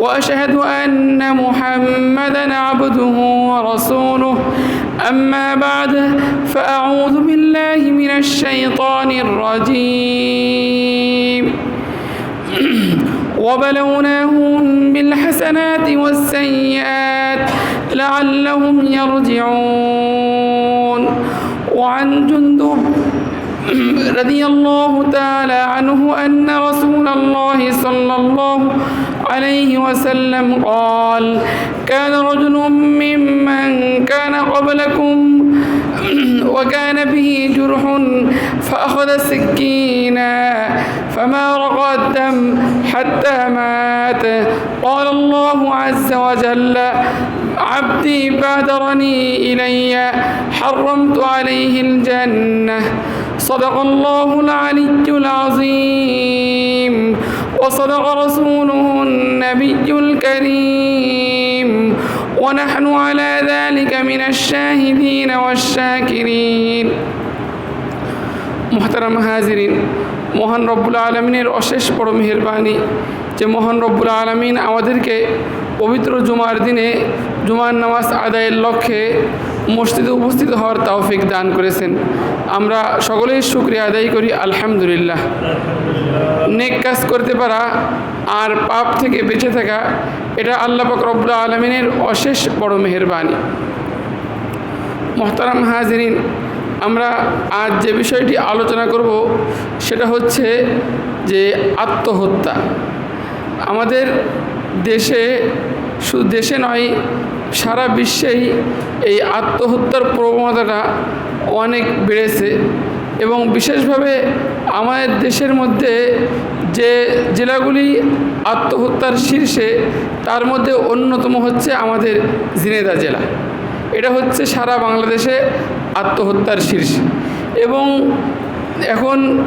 وأشهد أن محمدا عبده ورسوله. أما بعد فأعوذ بالله من الشيطان الرجيم. وبلوناهم بالحسنات والسيئات لعلهم يرجعون. وعن جندب رضي الله تعالى عنه أن رسول الله صلى الله عليه وسلم قال كان رجل ممن كان قبلكم وكان به جرح فأخذ سكينا فما رقى الدم حتى مات. قال الله عز وجل عبدي بادرني إلي حرمت عليه الجنة. صدق الله العلي العظيم. وصدق رسوله النبي الكريم ونحن على ذلك من الشاهدين والشاكرين মোহতারাম হাজিরিন মহান রব্বুল আলমিনের অশেষ বড় মেহরবানি যে মহান রব্বুল আলমিন আমাদেরকে পবিত্র জুমার দিনে জুমার নামাজ আদায়ের লক্ষ্যে মসজিদে উপস্থিত হওয়ার তাওফিক দান করেছেন। আমরা সকলেই শুক্রিয়া আদায় করি, আলহামদুলিল্লাহ। নেক কাজ করতে পারা আর পাপ থেকে বেঁচে থাকা, এটা আল্লাহ পাক রব্বুল আলমিনের অশেষ বড় মেহরবানি। মোহতারাম হাজরিন, আমরা আজ যে বিষয়টি আলোচনা করব, সেটা হচ্ছে যে আত্মহত্যা। আমাদের দেশে, শুধু দেশে নয় সারা বিশ্বেই এই আত্মহত্যার প্রবণতাটা অনেক বেড়েছে এবং বিশেষভাবে আমাদের দেশের মধ্যে যে জেলাগুলি আত্মহত্যার শীর্ষে, তার মধ্যে অন্যতম হচ্ছে আমাদের ঝিনেদা জেলা। এটা হচ্ছে সারা বাংলাদেশে আত্মহত্যার শীর্ষে। এবং এখন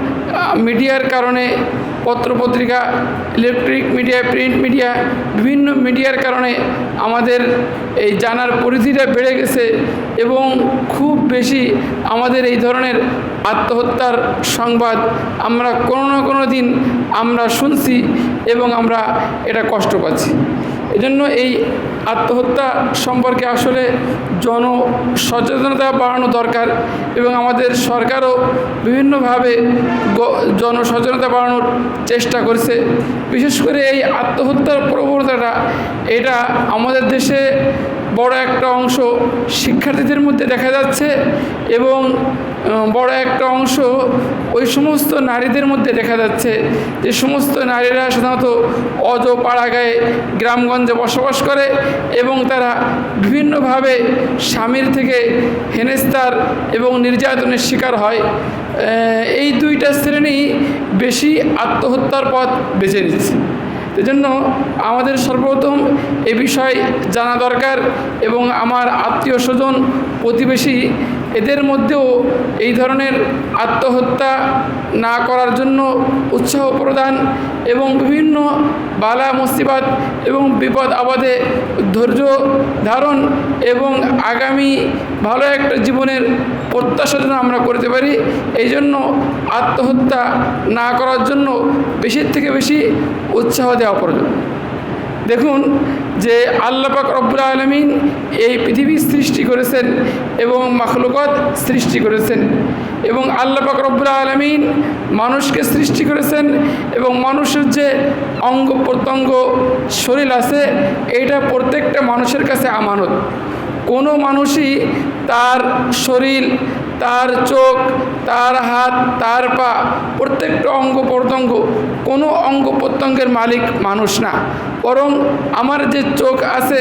মিডিয়ার কারণে পত্রপত্রিকা ইলেকট্রিক মিডিয়া প্রিন্ট মিডিয়া বিভিন্ন মিডিয়ার কারণে আমাদের এই জানার পরিধিটা বেড়ে গেছে এবং খুব বেশি আমাদের এই ধরনের আত্মহত্যার সংবাদ আমরা কোনো না কোনো দিন আমরা শুনছি এবং আমরা এটা কষ্ট পাচ্ছি। এজন্য এই আত্মহত্যা সম্পর্কে আসলে জন সচেতনতা বাড়ানো দরকার এবং আমাদের সরকারও বিভিন্নভাবে জনসচেতনতা বাড়ানোর চেষ্টা করছে। বিশেষ করে এই আত্মহত্যার প্রবণতাটা, এটা আমাদের দেশে বড় একটা অংশ শিক্ষার্থীদের মধ্যে দেখা যাচ্ছে এবং বড় একটা অংশ ওই সমস্ত নারীদের মধ্যে দেখা যাচ্ছে যে সমস্ত নারীরা সাধারণত অজ পাড়াগায়ে গ্রামগঞ্জে বসবাস করে এবং তারা বিভিন্নভাবে স্বামীর থেকে হেনেস্তার এবং নির্যাতনের শিকার হয়। এই দুইটা শ্রেণি বেশি আত্মহত্যার পথ বেছে নিচ্ছে। এজন্য আমাদের সর্বপ্রথম এ বিষয় জানা দরকার এবং আমার আত্মীয় স্বজন প্রতিবেশী এদের মধ্যেও এই ধরনের আত্মহত্যা না করার জন্য উৎসাহ প্রদান এবং বিভিন্ন বালা, মুসিবাত এবং বিপদ আবাদে ধৈর্য ধারণ এবং আগামী ভালো একটা জীবনের প্রত্যাশা যেন আমরা করতে পারি, এই জন্য আত্মহত্যা না করার জন্য বেশির থেকে বেশি উৎসাহ দেওয়া প্রয়োজন। দেখুন যে আল্লাপাক রব্বুল আলমিন এই পৃথিবী সৃষ্টি করেছেন এবং মাখলুকত সৃষ্টি করেছেন এবং আল্লাপাক রব্বুল আলমিন মানুষকে সৃষ্টি করেছেন এবং মানুষের যে অঙ্গ প্রত্যঙ্গ শরীর আছে, এটা প্রত্যেকটা মানুষের কাছে আমানত। কোনো মানুষই তার শরীর তার চোখ, তার হাত, তার পা, প্রত্যেকটা অঙ্গ প্রত্যঙ্গ, কোনো অঙ্গ প্রত্যঙ্গের মালিক মানুষ না। বরং আমার যে চোখ আছে,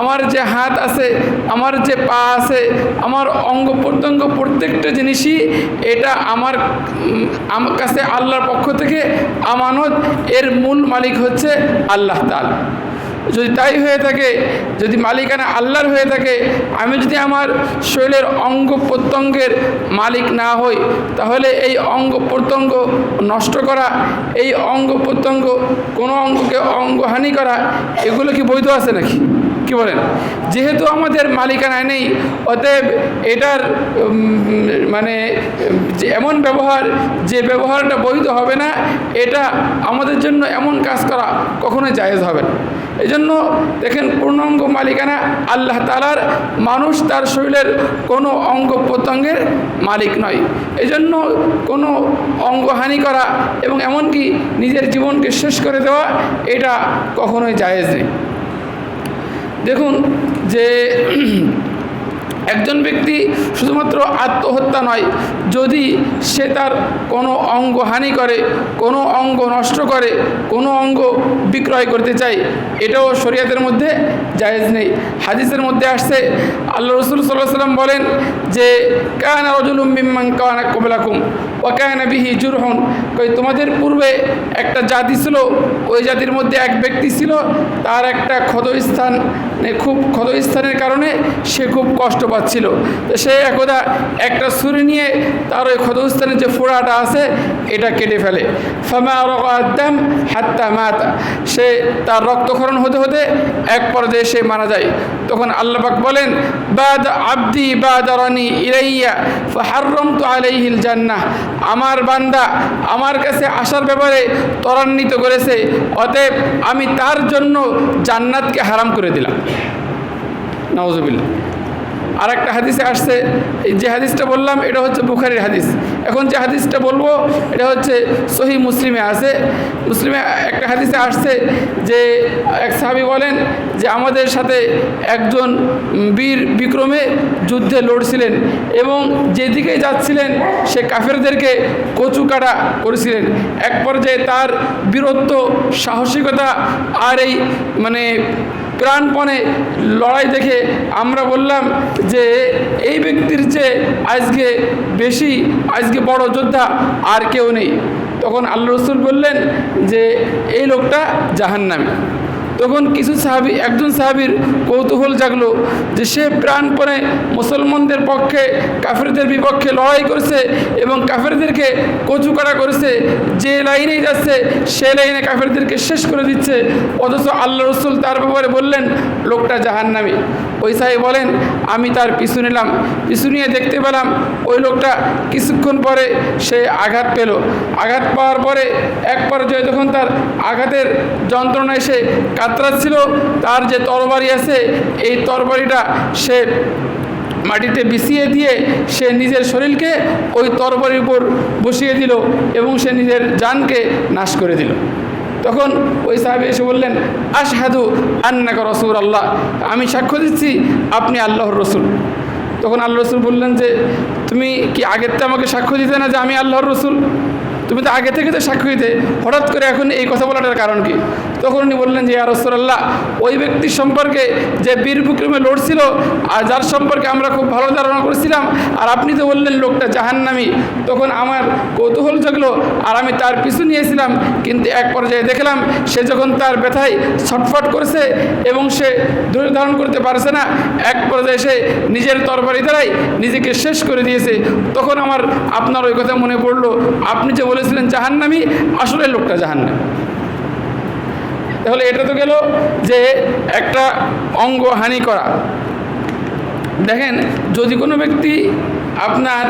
আমার যে হাত আছে, আমার যে পা আছে, আমার অঙ্গ প্রত্যঙ্গ প্রত্যেকটা জিনিসই এটা আমার আমার কাছে আল্লাহর পক্ষ থেকে আমানত, এর মূল মালিক হচ্ছে আল্লাহ তাআলা। যদি তাই হয়ে থাকে, যদি মালিকানা আল্লাহর হয়ে থাকে, আমি যদি আমার শরীরের অঙ্গ প্রত্যঙ্গের মালিক না হই, তাহলে এই অঙ্গ প্রত্যঙ্গ নষ্ট করা, এই অঙ্গ প্রত্যঙ্গ কোনো অঙ্গকে অঙ্গহানি করা, এগুলো কি বৈধ আছে নাকি? কি বলেন? যেহেতু আমাদের মালিকানায় নেই, অতএব এটার মানে যে এমন ব্যবহার, যে ব্যবহারটা বৈধ হবে না, এটা আমাদের জন্য এমন কাজ করা কখনোই জায়েজ হবে না। এই জন্য দেখেন পূর্ণাঙ্গ মালিকানা আল্লাহ তালার মানুষ তার শরীরের কোনো অঙ্গ প্রত্যঙ্গের মালিক নয়। এই জন্য কোনো অঙ্গহানি করা এবং এমনকি নিজের জীবনকে শেষ করে দেওয়া এটা কখনোই জায়েজ নেই। দেখুন যে একজন ব্যক্তি শুধুমাত্র আত্মহত্যা নয়, যদি সে তার কোনো অঙ্গ হানি করে, কোনো অঙ্গ নষ্ট করে, কোনো অঙ্গ বিক্রয় করতে চায়, এটাও শরীয়তের মধ্যে জায়েজ নেই। হাদিসের মধ্যে আসছে, আল্লাহ রসুল সাল্লাহ সাল্লাম বলেন যে, কেন রজুল মিম্মান কানা কবলাকুম। ও কায়না বিহি জুরহন। কই তোমাদের পূর্বে একটা জাতি ছিল, ওই জাতির মধ্যে এক ব্যক্তি ছিল, তার একটা ক্ষতস্থান মানে খুব ক্ষতস্থানের কারণে সে খুব কষ্ট পাচ্ছিল। তো সে একদা একটা ছুরি নিয়ে তার ওই ক্ষতস্থানের যে ফোড়াটা আছে, এটা কেটে ফেলে। ফামা রকাদ্দাম হাত্তা মাতা। সে তার রক্তক্ষরণ হতে হতে এক পর্যায়ে সে মারা যায়। তখন আল্লাপাক বলেন, বাদ আব্দি বাদ রানি ইলাইয়া ফাহাররম তো আলাইহিল জান্নাহ। আমার বান্দা আমার কাছে আসার ব্যাপারে ত্বরান্বিত করেছে, অতএব আমি তার জন্য জান্নাতকে হারাম করে দিলাম। নওয়াজবিল্লা আর একটা হাদিসে আসছে যে হাদিসটা বললাম, এটা হচ্ছে বুখারির হাদিস। এখন যে হাদিসটা বলব, এটা হচ্ছে সহি মুসলিমে আছে। মুসলিমে একটা হাদিসে আসছে যে এক সাহাবি বলেন যে আমাদের সাথে একজন বীর বিক্রমে যুদ্ধে লড়ছিলেন এবং যেদিকে যাচ্ছিলেন, সে কাফেরদেরকে কচু কাটা করেছিলেন। এক পর্যায়ে তার বীরত্ব, সাহসিকতা আর এই মানে প্রাণপণে লড়াই দেখে আমরা বললাম যে এই ব্যক্তির চেয়ে আজকে বেশি, আজকে বড় যোদ্ধা আর কেউ নেই। তখন আল্লাহ রসুল বললেন যে এই লোকটা জাহান্নামী। তখন কিছু সাহাবি, একজন সাহাবির কৌতূহল জাগলো যে সে প্রাণপণে মুসলমানদের পক্ষে, কাফেরদের বিপক্ষে লড়াই করছে এবং কাফেরদেরকে কচুকাটা করেছে। যে লাইনেই যাচ্ছে, সে লাইনে কাফেরদেরকে শেষ করে দিচ্ছে। অথচ আল্লাহ রসুল তার ব্যাপারে বললেন, লোকটা জাহান্নামী। ওই সাহেব বলেন, আমি তার পিছু নিলাম। পিছু নিয়ে দেখতে পেলাম, ওই লোকটা কিছুক্ষণ পরে সে আঘাত পেল। আঘাত পাওয়ার পরে এক পর্যায়ে যখন তার আঘাতের যন্ত্রণা এসে কাতরাচ্ছিল তার যে তরবারি আছে, এই তরবারিটা সে মাটিতে বিছিয়ে দিয়ে সে নিজের শরীরকে ওই তরবারির উপর বসিয়ে দিল এবং সে নিজের জানকে নাশ করে দিল। তখন ওই সাহেব এসে বললেন, আশহাদু আন্নাকা রসুল আল্লাহ আমি সাক্ষ্য দিচ্ছি, আপনি আল্লাহর রসুল। তখন আল্লাহ রসুল বললেন যে, তুমি কি আগের তো আমাকে সাক্ষ্য দিতে না যে আমি আল্লাহর রসুল? তুমি তো আগে থেকে তো সাক্ষ্য দিতে। হঠাৎ করে এখন এই কথা বলাটার কারণ কি? তখন উনি বললেন যে রসুল্লাহ ওই ব্যক্তি সম্পর্কে যে বীর বিক্রমে লড়ছিল আর যার সম্পর্কে আমরা খুব ভালো ধারণা করেছিলাম, আর আপনি তো বললেন লোকটা জাহান্নামি, তখন আমার কৌতূহল জাগলো আর আমি তার পিছু নিয়েছিলাম। কিন্তু এক পর্যায়ে দেখলাম সে যখন তার ব্যথায় ছটফট করেছে এবং সে ধৈর্য ধারণ করতে পারছে না, এক পর্যায়ে সে নিজের তরবারি দ্বারাই নিজেকে শেষ করে দিয়েছে। তখন আমার আপনার ওই কথা মনে পড়ল, আপনি যে বলেছিলেন জাহান্নামি, আসলে লোকটা জাহান্নামি। তাহলে এটা তো গেল যে একটা অঙ্গ হানি করা। দেখেন, যদি কোনো ব্যক্তি আপনার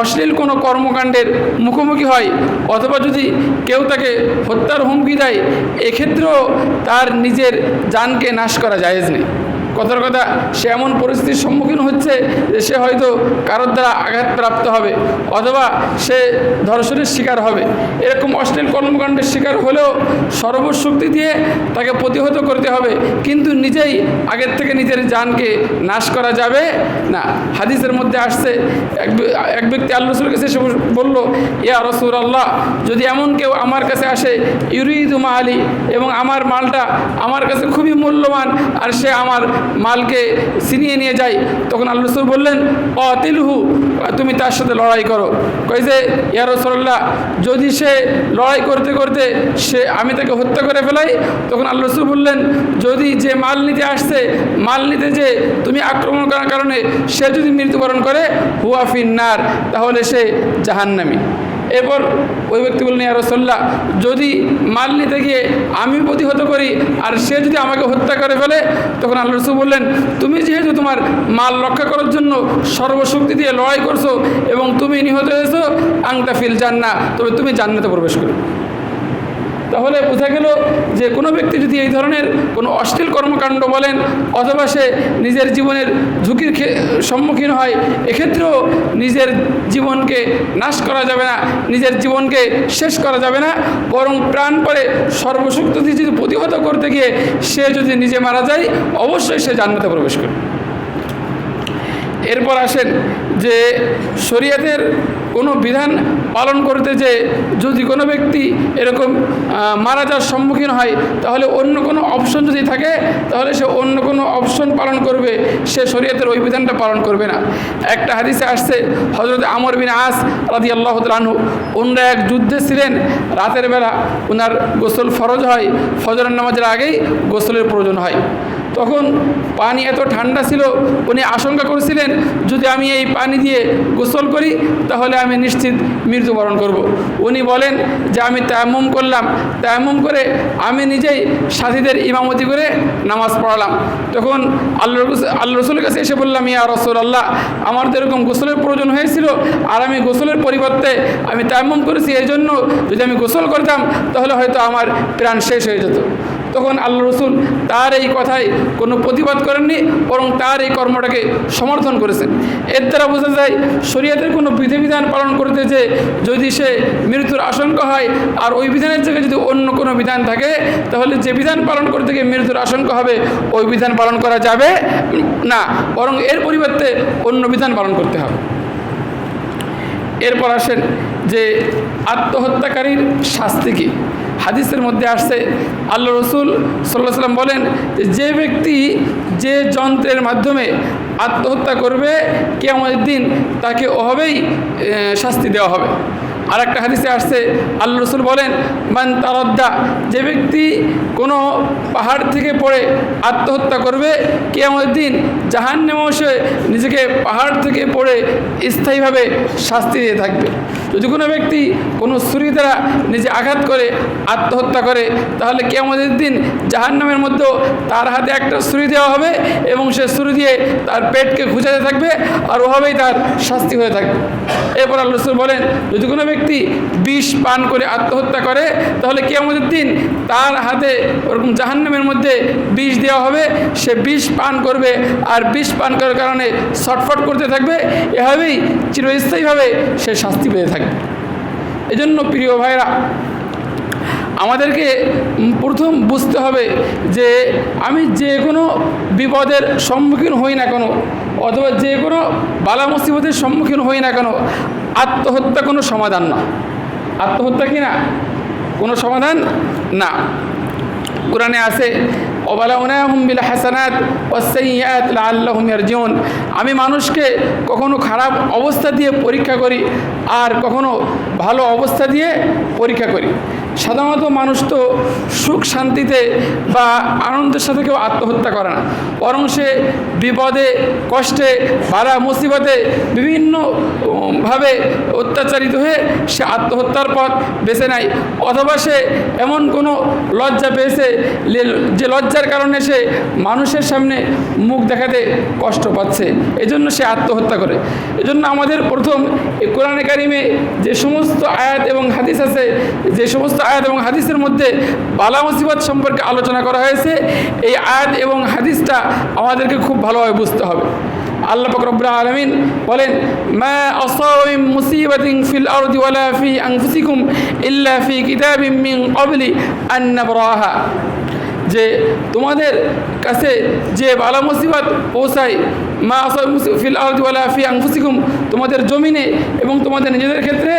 অশ্লীল কোনো কর্মকাণ্ডের মুখোমুখি হয়, অথবা যদি কেউ তাকে হত্যার হুমকি দেয়, এক্ষেত্রেও তার নিজের জানকে নাশ করা জায়েজ নেই। কথার কথা, সে এমন পরিস্থিতির সম্মুখীন হচ্ছে যে সে হয়তো কারোর দ্বারা আঘাতপ্রাপ্ত হবে, অথবা সে ধর্ষণের শিকার হবে। এরকম অশ্লীল কর্মকাণ্ডের শিকার হলেও সর্বশক্তি দিয়ে তাকে প্রতিহত করতে হবে, কিন্তু নিজেই আগের থেকে নিজের জানকে নাশ করা যাবে না। হাদিসের মধ্যে আসছে, এক ব্যক্তি আল্লাহ রসুলের কাছে এসে বলল, ইয়া রসুল আল্লাহ যদি এমন কেউ আমার কাছে আসে ইউরিদুমা আলী এবং আমার মালটা আমার কাছে খুবই মূল্যবান, আর সে আমার মালকে ছিনিয়ে নিয়ে যায়। তখন আল্লাহ রসুল বললেন, অতিলহু, তুমি তার সাথে লড়াই করো। কই যে, ইয়া রসল্লাহ যদি সে লড়াই করতে করতে সে আমি তাকে হত্যা করে ফেলাই, তখন আল্লাহ রসুল বললেন, যদি যে মাল নিতে আসছে, মাল নিতে যে তুমি আক্রমণ করার কারণে সে যদি মৃত্যুবরণ করে, হুয়া ফিন্নার তাহলে সে জাহান্নামী। এরপর ওই ব্যক্তি বললেন, ইয়া রসল্লাহ যদি মাল নিতে গিয়ে আমি প্রতিহত করি আর সে যদি আমাকে হত্যা করে ফেলে, তখন আল্লাহ রসুল বললেন, তুমি যেহেতু তোমার মাল রক্ষা করার জন্য সর্বশক্তি দিয়ে লড়াই করছ এবং তুমি নিহত হয়েছো আংটা ফিল জান্না তবে তুমি জান্নাতে প্রবেশ করো। তাহলে বোঝা গেল যে কোনো ব্যক্তি যদি এই ধরনের কোনো অশ্লীল কর্মকাণ্ড বলেন অথবা সে নিজের জীবনের ঝুঁকির সম্মুখীন হয়, এক্ষেত্রেও নিজের জীবনকে নাশ করা যাবে না, নিজের জীবনকে শেষ করা যাবে না, বরং প্রাণ পরে সর্বশক্তি যদি প্রতিহত করতে গিয়ে সে যদি নিজে মারা যায়, অবশ্যই সে জান্নাতে প্রবেশ করবে। এরপর আসেন যে শরীয়তের কোনো বিধান পালন করতে যে যদি কোনো ব্যক্তি এরকম মারা যাওয়ার সম্মুখীন হয়, তাহলে অন্য কোনো অপশন যদি থাকে, তাহলে সে অন্য কোনো অপশন পালন করবে। সে শরীয়তের ওই বিধানটা পালন করবে না। একটা হাদিসে আসছে হজরত আমর বিন আস রাদি আল্লাহ তালু ওনারা এক যুদ্ধে ছিলেন। রাতের বেলা ওনার গোসল ফরজ হয়। ফজরের নামাজের আগেই গোসলের প্রয়োজন হয়। তখন পানি এত ঠান্ডা ছিল, উনি আশঙ্কা করেছিলেন, যদি আমি এই পানি দিয়ে গোসল করি, তাহলে আমি নিশ্চিত মৃত্যুবরণ করব। উনি বলেন যে, আমি তায়াম্মুম করলাম। তায়াম্মুম করে আমি নিজেই সাথীদের ইমামতি করে নামাজ পড়ালাম। তখন আল্লাহ আল্লাহ রসুলের কাছে এসে বললাম, ইয়া রসুল আল্লাহ আমার তো এরকম গোসলের প্রয়োজন হয়েছিল আর আমি গোসলের পরিবর্তে আমি তায়াম্মুম করেছি এই জন্য যদি আমি গোসল করতাম, তাহলে হয়তো আমার প্রাণ শেষ হয়ে যেত। তখন আল্লাহ রসুল তার এই কথায় কোনো প্রতিবাদ করেননি, বরং তার এই কর্মটাকে সমর্থন করেছেন। এর দ্বারা বোঝা যায়, শরীয়তের কোনো বিধিবিধান পালন করতে যে যদি সে মৃত্যুর আশঙ্কা হয়, আর ওই বিধানের জায়গায় যদি অন্য কোনো বিধান থাকে, তাহলে যে বিধান পালন করতে গিয়ে মৃত্যুর আশঙ্কা হবে, ওই বিধান পালন করা যাবে না, বরং এর পরিবর্তে অন্য বিধান পালন করতে হবে। এরপর আসেন যে আত্মহত্যাকারীর শাস্তি কী? হাদিসের মধ্যে আসছে আল্লাহ রসুল সাল্লাহ সাল্লাম বলেন, যে ব্যক্তি যে যন্ত্রের মাধ্যমে আত্মহত্যা করবে কেমন দিন তাকে ওভাবেই শাস্তি দেওয়া হবে। আর একটা হাদিসে আসছে, আল্লাহ রসুল বলেন, মান তারদ্দা যে ব্যক্তি কোনো পাহাড় থেকে পড়ে আত্মহত্যা করবে কেমন দিন জাহান সে নিজেকে পাহাড় থেকে পড়ে স্থায়ীভাবে শাস্তি দিয়ে থাকবে। যদি কোনো ব্যক্তি কোনো ছুরি দ্বারা নিজে আঘাত করে, আত্মহত্যা করে, তাহলে কেমনের দিন জাহান্নামের মধ্যেও তার হাতে একটা ছুরি দেওয়া হবে এবং সে ছুরি দিয়ে তার পেটকে খুঁজাতে থাকবে আর ওভাবেই তার শাস্তি হয়ে থাকবে। এরপর আল্লাহ রসুল বলেন, যদি কোনো ব্যক্তি বিষ পান করে আত্মহত্যা করে, তাহলে কেমনের দিন তার হাতে ওরকম জাহান্নামের মধ্যে বিষ দেওয়া হবে। সে বিষ পান করবে আর বিষ পান করার কারণে ছটফট করতে থাকবে। এভাবেই চিরস্থায়ীভাবে সে শাস্তি পেয়ে থাকবে। এজন্য প্রিয় ভাইরা আমাদেরকে প্রথম বুঝতে হবে যে আমি যে কোনো বিপদের সম্মুখীন হই না কেন, অথবা যে কোনো বালা মুসিবতের সম্মুখীন হই না কেন আত্মহত্যা কোনো সমাধান না। আত্মহত্যা কি না? কোনো সমাধান না। কোরআনে ইয়ারজিউন। আমি মানুষকে কখনো খারাপ অবস্থা দিয়ে পরীক্ষা করি আর কখনো ভালো অবস্থা দিয়ে পরীক্ষা করি। সাধারণত মানুষ তো সুখ শান্তিতে বা আনন্দের সাথে কেউ আত্মহত্যা করে না। বরং সে বিপদে কষ্টে ভাড়া মুসিবতে বিভিন্ন উম, ভাবে অত্যাচারিত হয়ে সে আত্মহত্যার পথ বেছে নেয়। অথবা সে এমন কোনো লজ্জা পেয়েছে যে লজ্জার কারণে সে মানুষের সামনে মুখ দেখাতে কষ্ট পাচ্ছে। এজন্য সে আত্মহত্যা করে। এজন্য আমাদের প্রথম কোরআনে কারিমে যে সমস্ত আয়াত এবং হাদিস আছে যে সমস্ত আয়াত এবং হাদিসের মধ্যে বালা মুসিবত সম্পর্কে আলোচনা করা হয়েছে। এই আয়াত এবং হাদিসটা আমাদেরকে খুব ভালোভাবে বুঝতে হবে। আল্লাহ রব্বুল আলামিন বলেন, মা ইল্লা ফি কিতাবিম মিন ক্বাবলি যে তোমাদের কাছে যে বালা মুসিবত পৌঁছায়, মা ফিল আরদি ফি আনফুসিকুম, তোমাদের জমিনে এবং তোমাদের নিজেদের ক্ষেত্রে,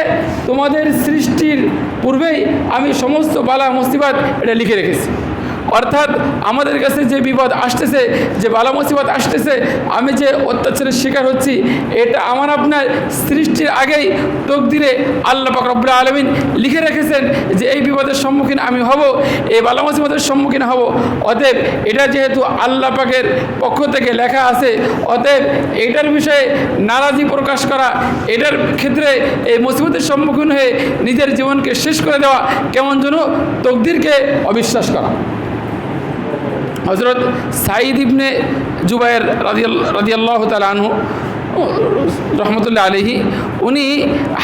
তোমাদের সৃষ্টির পূর্বেই আমি সমস্ত বালা মুসিবত এটা লিখে রেখেছি। অর্থাৎ আমাদের কাছে যে বিপদ আসতেছে, যে বালা মুসিবত আসতেছে, আমি যে অত্যাচারের শিকার হচ্ছি, এটা আমার আপনার সৃষ্টির আগেই তকদিরে আল্লাহ পাক রব্বুল আলমিন লিখে রেখেছেন যে এই বিপদের সম্মুখীন আমি হব, এই বালা মুসিবতের সম্মুখীন হব। অতএব এটা যেহেতু আল্লাহ পাকের পক্ষ থেকে লেখা আছে, অতএব এটার বিষয়ে নারাজি প্রকাশ করা, এটার ক্ষেত্রে এই মুসিবতের সম্মুখীন হয়ে নিজের জীবনকে শেষ করে দেওয়া কেমন যেন তকদিরকে অবিশ্বাস করা। হজরত সাঈদ ইবনে জুবাইর রাদিয়াল্লাহ তাল আনহু, রহমতুল্লাহ আলহি উনি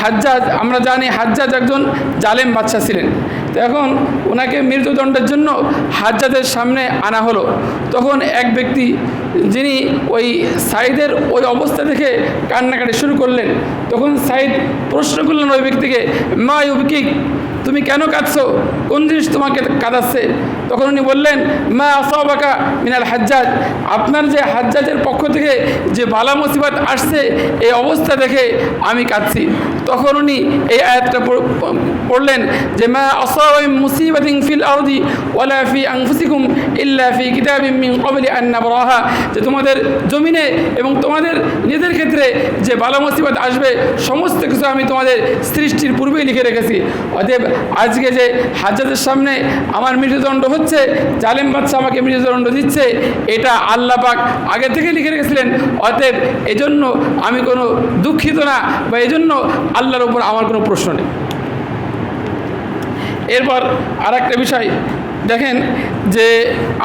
হাজ্জাজ, আমরা জানি হাজ্জাজ একজন জালেম বাচ্চা ছিলেন। তো এখন ওনাকে মৃত্যুদণ্ডের জন্য হাজ্জাজের সামনে আনা হলো। তখন এক ব্যক্তি যিনি ওই সাইদের ওই অবস্থা দেখে কান্নাকাটি শুরু করলেন। তখন সাইদ প্রশ্ন করলেন ওই ব্যক্তিকে, মা ইউবিকি তুমি কেন কাঁদছো? কোন জিনিস তোমাকে কাঁদাচ্ছে? তখন উনি বললেন, মা আসাবাকা মিনাল হাজ্জাজ। আপনার যে হাজ্জাজের পক্ষ থেকে যে বালা মুসিবাত আসছে, এই অবস্থা দেখে আমি কাঁদছি। তখন উনি এই আয়াতটা পড়লেন যে আন যে তোমাদের জমিনে এবং তোমাদের নিজেদের ক্ষেত্রে যে বালা মুসিবত আসবে, সমস্ত কিছু আমি তোমাদের সৃষ্টির পূর্বেই লিখে রেখেছি। অতএব আজকে যে হাজাদের সামনে আমার মৃত্যুদণ্ড হচ্ছে, জালেম বাচ্চা আমাকে মৃত্যুদণ্ড দিচ্ছে, এটা আল্লাহ পাক আগে থেকে লিখে রেখেছিলেন। অতএব এজন্য আমি কোনো দুঃখিত না বা এজন্য আল্লাহর উপর আমার কোনো প্রশ্ন নেই। এরপর আর একটা বিষয়, দেখেন যে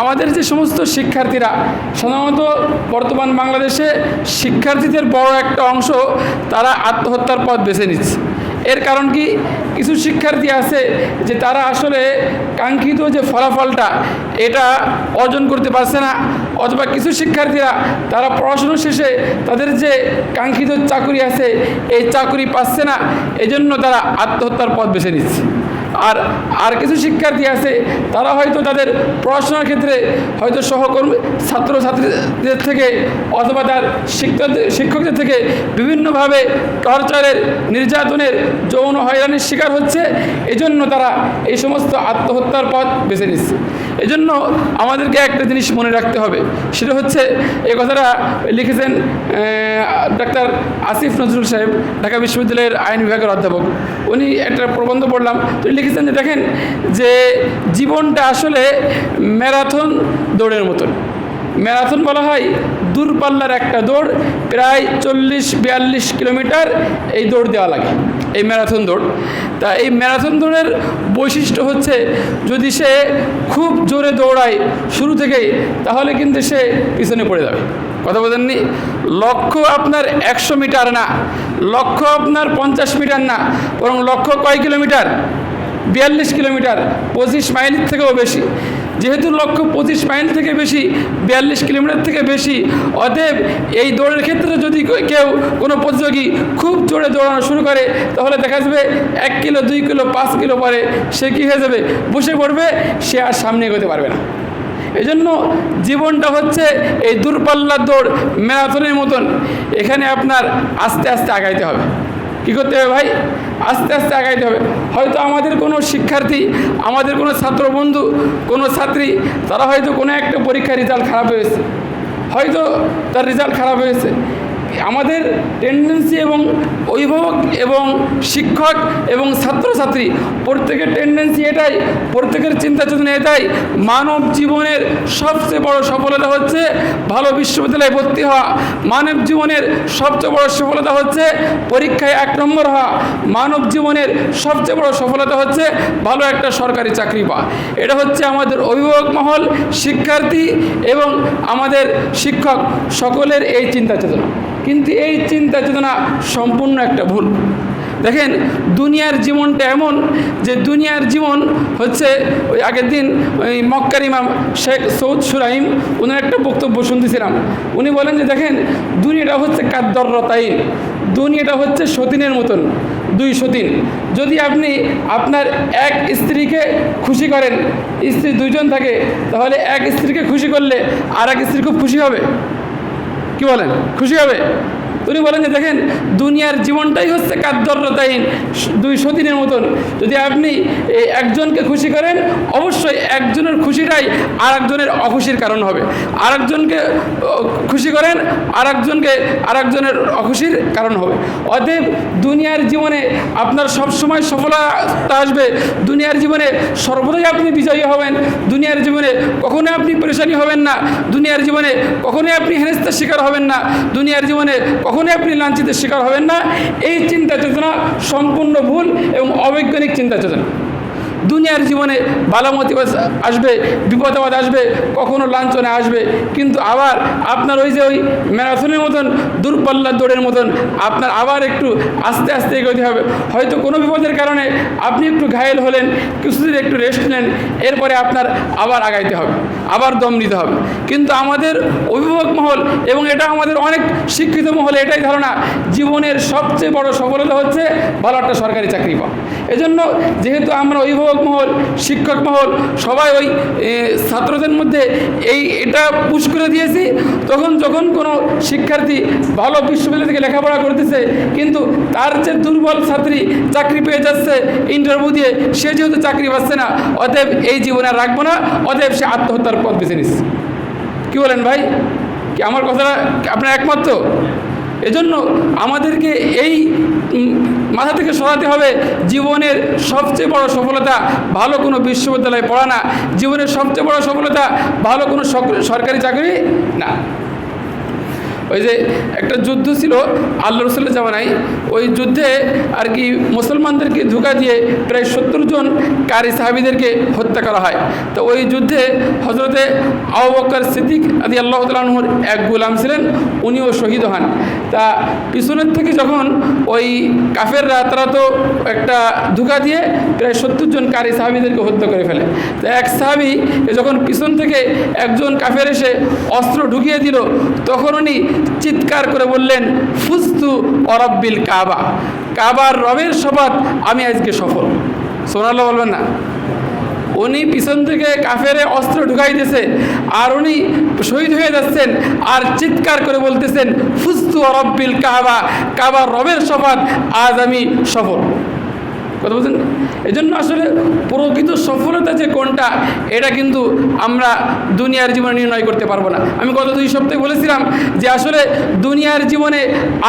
আমাদের যে সমস্ত শিক্ষার্থীরা, সাধারণত বর্তমান বাংলাদেশে শিক্ষার্থীদের বড় একটা অংশ তারা আত্মহত্যার পথ বেছে নিচ্ছে। এর কারণ কি? কিছু শিক্ষার্থী আছে যে তারা আসলে কাঙ্ক্ষিত যে ফলাফলটা, এটা অর্জন করতে পারছে না, অথবা কিছু শিক্ষার্থীরা, তারা পড়াশুনো শেষে তাদের যে কাঙ্ক্ষিত চাকরি আছে, এই চাকরি পাচ্ছে না, এজন্য তারা আত্মহত্যার পথ বেছে নিচ্ছে। আর আর কিছু শিক্ষার্থী আছে, তারা হয়তো তাদের পড়াশোনার ক্ষেত্রে হয়তো সহকর্মী, ছাত্রছাত্রীদের থেকে অথবা তার শিক্ষক শিক্ষকদের থেকে বিভিন্নভাবে টর্চারের, নির্যাতনের, যৌন হয়রানির শিকার হচ্ছে। এজন্য তারা এই সমস্ত আত্মহত্যার পথ বেছে নিচ্ছে। এজন্য আমাদেরকে একটা জিনিস মনে রাখতে হবে। সেটা হচ্ছে এ কথাটা লিখেছেন ডাক্তার আসিফ নজরুল সাহেব, ঢাকা বিশ্ববিদ্যালয়ের আইন বিভাগের অধ্যাপক। উনি একটা প্রবন্ধ পড়লাম। তো লিখেছেন যে, দেখেন যে জীবনটা আসলে ম্যারাথন দৌড়ের মতন। ম্যারাথন বলা হয় দূরপাল্লার একটা দৌড়, প্রায় চল্লিশ বিয়াল্লিশ কিলোমিটার এই দৌড় দেওয়া লাগে। এই ম্যারাথন দৌড়। তা এই ম্যারাথন দৌড়ের বৈশিষ্ট্য হচ্ছে, যদি সে খুব জোরে দৌড়ায় শুরু থেকেই, তাহলে কিন্তু সে পিছনে পড়ে যাবে। কথা বলেননি? লক্ষ্য আপনার একশো মিটার না, লক্ষ্য আপনার পঞ্চাশ মিটার না, বরং লক্ষ্য কয় কিলোমিটার? বিয়াল্লিশ কিলোমিটার, পঁচিশ মাইল থেকেও বেশি। যেহেতু লক্ষ্য পঁচিশ মাইল থেকে বেশি, বিয়াল্লিশ কিলোমিটার থেকে বেশি, অতএব এই দৌড়ের ক্ষেত্রে যদি কেউ কোনো প্রতিযোগী খুব জোরে দৌড়ানো শুরু করে, তাহলে দেখা যাবে এক কিলো, দুই কিলো, পাঁচ কিলো পরে সে কী হয়ে যাবে? বসে পড়বে, সে আর সামনে এগোতে পারবে না। এই জন্য জীবনটা হচ্ছে এই দূরপাল্লার দৌড়, ম্যারাথনের মতন। এখানে আপনার আস্তে আস্তে আগাইতে হবে। কী করতে হবে ভাই? আস্তে আস্তে আগাইতে হবে। হয়তো আমাদের কোনো শিক্ষার্থী, আমাদের কোনো ছাত্র বন্ধু, কোনো ছাত্রী, তারা হয়তো কোনো একটা পরীক্ষার রেজাল্ট খারাপ হয়েছে। হয়তো তার রেজাল্ট খারাপ হয়েছে। আমাদের টেন্ডেন্সি এবং অভিভাবক এবং শিক্ষক এবং ছাত্রছাত্রী, প্রত্যেকের টেন্ডেন্সি এটাই, প্রত্যেকের চিন্তা চেতনা এটাই, মানব জীবনের সবচেয়ে বড় সফলতা হচ্ছে ভালো বিশ্ববিদ্যালয়ে ভর্তি হওয়া। মানব জীবনের সবচেয়ে বড় সফলতা হচ্ছে পরীক্ষায় এক নম্বর হওয়া। মানব জীবনের সবচেয়ে বড় সফলতা হচ্ছে ভালো একটা সরকারি চাকরি পাওয়া। এটা হচ্ছে আমাদের অভিভাবক মহল, শিক্ষার্থী এবং আমাদের শিক্ষক, সকলের এই চিন্তা চেতনা। কিন্তু এই চিন্তা চেতনা সম্পূর্ণ একটা ভুল। দেখেন, দুনিয়ার জীবনটা এমন যে দুনিয়ার জীবন হচ্ছে ওই আগের দিন ওই মক্কার ইমাম শেখ সৌদ সুরাইম ওনার একটা বক্তব্য শুনতেছিলাম। উনি বলেন যে, দেখেন, দুনিয়াটা হচ্ছে কাদ্দরতাইন দুনিয়াটা হচ্ছে সতীনের মতন, দুই সতীন। যদি আপনি আপনার এক স্ত্রীকে খুশি করেন, স্ত্রী দুইজন থাকে, তাহলে এক স্ত্রীকে খুশি করলে আর এক স্ত্রী খুব খুশি হবে। কি বলেন? খুশি হবে? উনি বলেন যে দেখেন, দুনিয়ার জীবনটাই হচ্ছে কাদ্যরতাহীন দুই সতীনের মতন। যদি আপনি একজনকে খুশি করেন, অবশ্যই একজনের খুশিটাই আর একজনের অখুশির কারণ হবে। আর একজনকে খুশি করেন আর একজনকে আর একজনের অখুশির কারণ হবে। অতএব দুনিয়ার জীবনে আপনার সবসময় সফলতা আসবে। দুনিয়ার জীবনে সর্বদাই আপনি বিজয়ী হবেন। দুনিয়ার জীবনে কখনোই আপনি পরেশানি হবেন না। দুনিয়ার জীবনে কখনোই আপনি হেনস্তার শিকার হবেন না। দুনিয়ার জীবনে কখনোই আপনি লাঞ্ছিতের শিকার হবেন না। এই চিন্তা চেতনা সম্পূর্ণ ভুল এবং অবৈজ্ঞানিক চিন্তা চেতনা। দুনিয়ার জীবনে ভালো বালামতি আসবে, বিপদাবাদ আসবে, কখনো লাঞ্ছনে আসবে। কিন্তু আবার আপনার ওই যে ওই ম্যারাথনের মতন, দূরপাল্লার দৌড়ের মতন, আপনার আবার একটু আস্তে আস্তে এগোতে হবে। হয়তো কোনো বিপদের কারণে আপনি একটু ঘায়েল হলেন, কিছুদিন একটু রেস্ট নেন, এরপরে আপনার আবার আগাইতে হবে, আবার দম নিতে হবে। কিন্তু আমাদের অভিভাবক মহল এবং এটা আমাদের অনেক শিক্ষিত মহলে এটাই ধারণা, জীবনের সবচেয়ে বড় সফলতা হচ্ছে ভালো একটা সরকারি চাকরি পাওয়া। এজন্য যেহেতু আমরা অভিভাবক মহল, শিক্ষক মহল, সবাই ওই ছাত্রদের মধ্যে এই, এটা পুশ করে দিয়েছি। তখন যখন কোনো শিক্ষার্থী ভালো বিশ্ববিদ্যালয় থেকে লেখাপড়া করতেছে, কিন্তু তার যে দুর্বল ছাত্রী চাকরি পেয়ে যাচ্ছে ইন্টারভিউ দিয়ে, সে যেহেতু চাকরি পাচ্ছে না, অতএব এই জীবনে রাখব না, অতএব সে আত্মহত্যার পথ বেছে নিচ্ছে। কী বলেন ভাই? কি আমার কথাটা আপনার একমাত্র এজন্য আমাদেরকে এই মাথা থেকে সরাতে হবে, জীবনের সবচেয়ে বড় সফলতা ভালো কোনো বিশ্ববিদ্যালয়ে পড়া না। জীবনের সবচেয়ে বড় সফলতা ভালো কোনো সরকারি চাকরি না। ওই যে একটা যুদ্ধ ছিল আল্লাহ রসুল্লাহ জামানায়। ওই যুদ্ধে আর কি মুসলমানদেরকে ধোকা দিয়ে প্রায় সত্তর জন কারি সাহাবিদেরকে হত্যা করা হয়। তো ওই যুদ্ধে হজরতে আবু বকর সিদ্দিক আদি আল্লাহ তালুর এক গোলাম ছিলেন, উনিও শহীদ হন। তা পিছনের থেকে যখন ওই কাফেররা, তারা তো একটা ধোকা দিয়ে প্রায় সত্তর জন কারি সাহাবিদেরকে হত্যা করে ফেলে। তো এক সাহাবি যখন পিছন থেকে একজন কাফের এসে অস্ত্র ঢুকিয়ে দিল, তখন উনি চিৎকার করে বললেন, ফুস্তু অরব্বিল কাবা। কাবার রবের শপথ আমি আজকে সফল। সোনাল্লাহ বলবেন না। উনি পিছন থেকে কাফেরে অস্ত্র ঢুকাইতেছে আর উনি শহীদ হয়ে যাচ্ছেন আর চিৎকার করে বলতেছেন, ফুস্তু অরব্বিল কাবা, কাবার রবের শপথ আজ আমি সফল। কথা বলছেন এই জন্য আসলে প্রকৃত সফলতা যে কোনটা, এটা কিন্তু আমরা দুনিয়ার জীবনে নির্ণয় করতে পারব না। আমি গত দুই সপ্তাহে বলেছিলাম যে আসলে দুনিয়ার জীবনে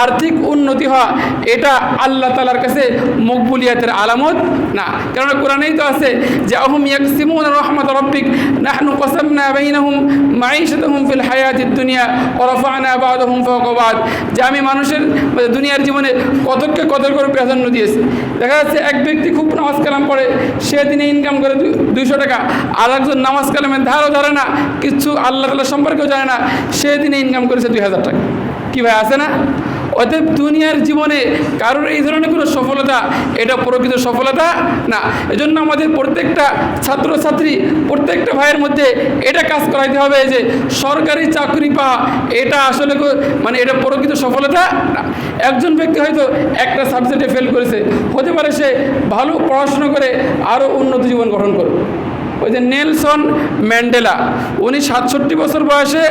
আর্থিক উন্নতি হওয়া, এটা আল্লাহ তালার কাছে মকবুলিয়াতের আলামত না। কেননা কোরআনেই তো আছে যে, আহম ইয়াকসিমুন রহমত রব্বিক, নাহনু কসামনা বাইনাহুম মাইশাতাহুম ফিল হায়াতিদ দুনিয়া, ওয়া রাফা'না বা'দাহুম ফাওকা বা'দ। যে আমি মানুষের মানে দুনিয়ার জীবনে কতককে কত করে প্রাধান্য দিয়েছি। দেখা যাচ্ছে এক ব্যক্তি খুব নামাজ কালাম পড়ে, সে দিনে ইনকাম করে দুইশো টাকা। আর একজন নামাজ কালামের ধারও ধরে না, কিছু আল্লাহ তাল্লাহ সম্পর্কেও জানে না, সে দিনে ইনকাম করেছে দুই হাজার টাকা। কী ভাই, আছে না? অতএব দুনিয়ার জীবনে কারোর এই ধরনের কোনো সফলতা, এটা প্রকৃত সফলতা না। এজন্য আমাদের প্রত্যেকটা ছাত্রছাত্রী, প্রত্যেকটা ভাইয়ের মধ্যে এটা কাজ করাইতে হবে যে সরকারি চাকরি পাওয়া, এটা আসলে মানে এটা প্রকৃত সফলতা না। একজন ব্যক্তি হয়তো একটা সাবজেক্টে ফেল করেছে, হতে পারে সে ভালো পড়াশোনা করে আরও উন্নত জীবন গঠন করবে। ওই যে নেলসন ম্যান্ডেলা, উনি সাতষট্টি বছর বয়সে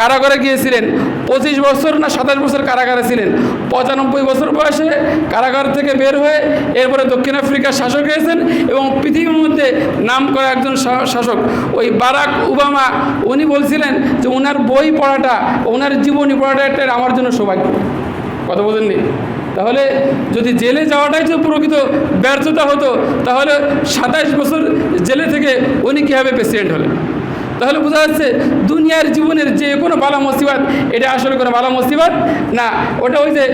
কারাগারে গিয়েছিলেন, পঁচিশ বছর না সাতাশ বছর কারাগারে ছিলেন। পঁচানব্বই বছর বয়সে কারাগার থেকে বের হয়ে এরপরে দক্ষিণ আফ্রিকার শাসক হয়েছেন এবং পৃথিবীর মধ্যে নাম করা একজন শাসক। ওই বারাক ওবামা, উনি বলছিলেন যে ওনার বই পড়াটা ওনার জীবনী পড়াটা একটা আমার জন্য সৌভাগ্য। কথা বলেননি? তাহলে যদি জেলে যাওয়াটাই যদি প্রকৃত ব্যর্থতা হতো, তাহলে সাতাইশ বছর জেলে থেকে উনি কীভাবে প্রেসিডেন্ট হলেন? তাহলে বোঝা যাচ্ছে দুনিয়ার জীবনের যে কোনো বালা মুসিবাত, এটা আসলে কোনো বালা মুসিবাত? না, ওটা ওই যে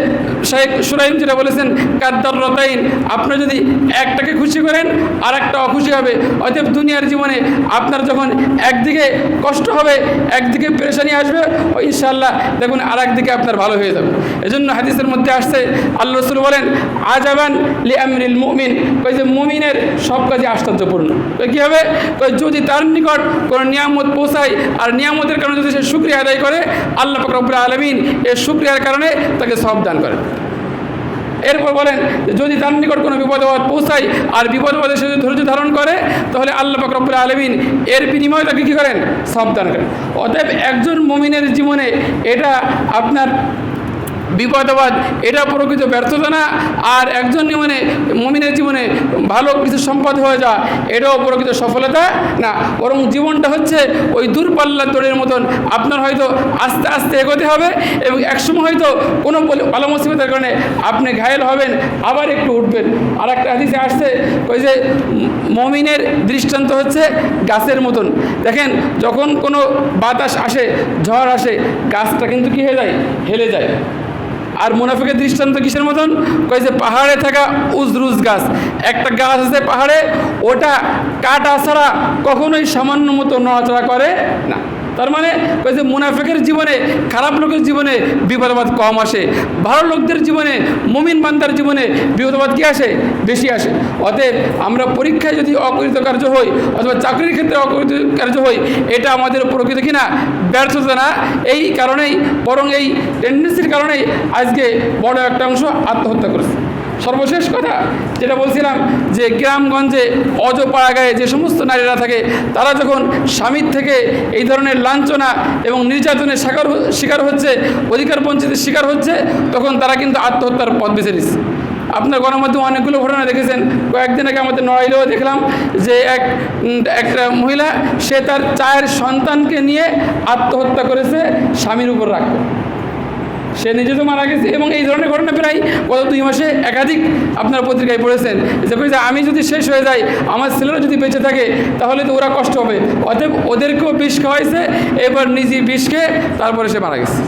শেখ সুরাইম যেটা বলেছেন, কাদ্দার রতাইন আপনি যদি একটাকে খুশি করেন আর একটা অখুশি হবে। অতএব দুনিয়ার জীবনে আপনার যখন একদিকে কষ্ট হবে, একদিকে পেরেশানি আসবে ইনশাল্লাহ দেখুন আর একদিকে আপনার ভালো হয়ে যাবে। এজন্য হাদিসের মধ্যে আসছে আল্লাহ রসুল বলেন আজাবান লি আমরিল মুমিন কই যে মুমিনের সব কাজে আশ্চর্যপূর্ণ। কই কী হবে? কই যদি তার নিকট কোনো নিয়ামত পৌঁছায়, আর নিয়ামতের কারণে যদি সে শুক্রিয়া আদায় করে, আল্লাহ ফকরবুল আলমিন এই শুক্রিয়ার কারণে তাকে সব দান করে এরপর বলেন, যদি তার নিকট কোনো বিপদাবাদ পৌঁছায়, আর বিপদাবাদে সে যদি ধৈর্য ধারণ করে, তাহলে আল্লাহ ফকরবুল আলমিন এর বিনিময়ে তাকে কী করেন? সব দান করেন। অতএব একজন মমিনের জীবনে এটা আপনার বিপদাবাদ, এটা প্রকৃত ব্যর্থতা না। আর একজন জীবনে মমিনের জীবনে ভালো কিছু সম্পদ হয়ে যাওয়া, এটাও প্রকৃত সফলতা না। বরং জীবনটা হচ্ছে ওই দূরপাল্লার দৌড়ের মতন। আপনার হয়তো আস্তে আস্তে এগোতে হবে এবং একসময় হয়তো কোনো ভালো মুসিবতের কারণে আপনি ঘায়েল হবেন, আবার একটু উঠবেন। আর একটা হাদিসে আসছে, ওই যে মমিনের দৃষ্টান্ত হচ্ছে গাছের মতন। দেখেন, যখন কোনো বাতাস আসে, ঝড় আসে, গাছটা কিন্তু কী হয়ে যায়? হেলে যায়। আর মুনাফিকের দৃষ্টান্ত কিসের মতন? কয় যে পাহাড়ে থাকা উজরুজ গাছ। একটা গাছ আছে পাহাড়ে, ওটা কাটা ছাড়া কখনোই সামান্য মতো নড়াচড়া করে না। তার মানে যে মুনাফিকের জীবনে, খারাপ লোকের জীবনে বিপদাবাদ কম আসে। ভালো লোকদের জীবনে, মুমিন বান্দার জীবনে বিপদাবাদ কি আসে? বেশি আসে। অতএব আমরা পরীক্ষায় যদি অকৃত কার্য হই অথবা চাকরির ক্ষেত্রে অকৃত কার্য হই, এটা আমাদের প্রকৃত কিনা ব্যর্থতা না। এই কারণেই, বরং এই টেন্ডেন্সির কারণেই আজকে বড় একটা অংশ আত্মহত্যা করেছে। সর্বশেষ কথা যেটা বলছিলাম যে গ্রামগঞ্জে অজপাড়া গায়ে যে সমস্ত নারীরা থাকে, তারা যখন স্বামীর থেকে এই ধরনের লাঞ্ছনা এবং নির্যাতনের শিকার শিকার হচ্ছে, অধিকার বঞ্চিতের শিকার হচ্ছে, তখন তারা কিন্তু আত্মহত্যার পথ বেছে নিচ্ছে। আপনার গণমাধ্যমে অনেকগুলো ঘটনা দেখেছেন। কয়েকদিন আগে আমাদের নড়াইলেও দেখলাম যে এক একটা মহিলা, সে তার চায়ের সন্তানকে নিয়ে আত্মহত্যা করেছে, স্বামীর উপর রাখ সে নিজে তো মারা গেছে এবং এই ধরনের ঘটনা প্রায় গত দুই মাসে একাধিক আপনার পত্রিকায় পড়েছেন। যে আমি যদি শেষ হয়ে যাই, আমার ছেলেরা যদি বেঁচে থাকে, তাহলে তো ওরা কষ্ট হবে। অতএব ওদেরকেও বিষ খাওয়াইছে, এবার নিজে বিষ খেয়ে তারপরে সে মারা গেছে।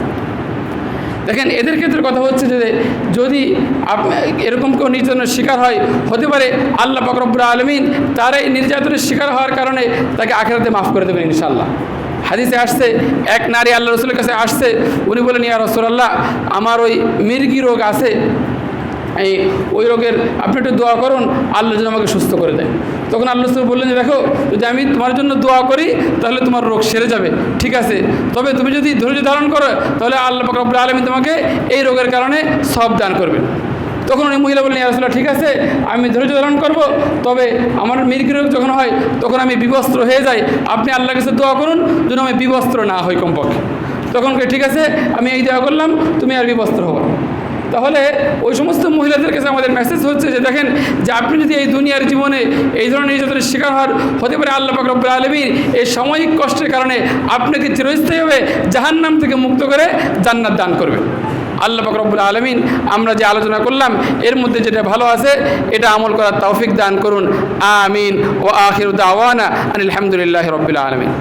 দেখেন, এদের ক্ষেত্রে কথা হচ্ছে যে, যদি এরকম কেউ নির্যাতনের শিকার হয়, হতে পারে আল্লাহ পাকরবুল আলমিন তার এই নির্যাতনের শিকার হওয়ার কারণে তাকে আখেরাতে মাফ করে দেবেন ইনশাল্লাহ হাদিসে আসছে, এক নারী আল্লাহ রসুলের কাছে আসছে, উনি বলেন ইয়া রসুল্লাহ আমার ওই মির্গি রোগ আছে, এই ওই রোগের আপনি একটু দোয়া করুন, আল্লাহ যেন আমাকে সুস্থ করে দেয়। তখন আল্লাহ রসুল বললেন যে দেখো, যদি আমি তোমার জন্য দোয়া করি, তাহলে তোমার রোগ সেরে যাবে, ঠিক আছে? তবে তুমি যদি ধৈর্য ধারণ করো, তাহলে আল্লাহ আলমী তোমাকে এই রোগের কারণে সব দান করবেন। তখন উনি মহিলা বললেন আসলে ঠিক আছে, আমি ধৈর্য ধারণ করব। তবে আমার মৃগী রোগ যখন হয়, তখন আমি বিবস্ত্র হয়ে যাই। আপনি আল্লাহ কাছে দোয়া করুন, যেন আমি বিবস্ত্র না হই কমপক্ষে। তখন ঠিক আছে, আমি এই দোয়া করলাম, তুমি আর বিবস্ত্র হব তাহলে ওই সমস্ত মহিলাদের কাছে আমাদের মেসেজ হচ্ছে যে, দেখেন, যে আপনি যদি এই দুনিয়ার জীবনে এই ধরনের নির্যাতনের শিকার হওয়ার হতে পারে আল্লাহ রব্বুল আলমীর এই সাময়িক কষ্টের কারণে আপনাকে চিরস্থায়ী চিরস্থায়ীভাবে জাহান্নাম থেকে মুক্ত করে জান্নাত দান করবে আল্লাহ বকরবুল আলমিন, আমরা যে আলোচনা করলাম, এর মধ্যে যেটা ভালো আছে, এটা আমল করার তৌফিক দান করুন। আমিন। ও আখির দাওয়ানা আনিল হামদুলিল্লাহ রব্বুল আলমিন।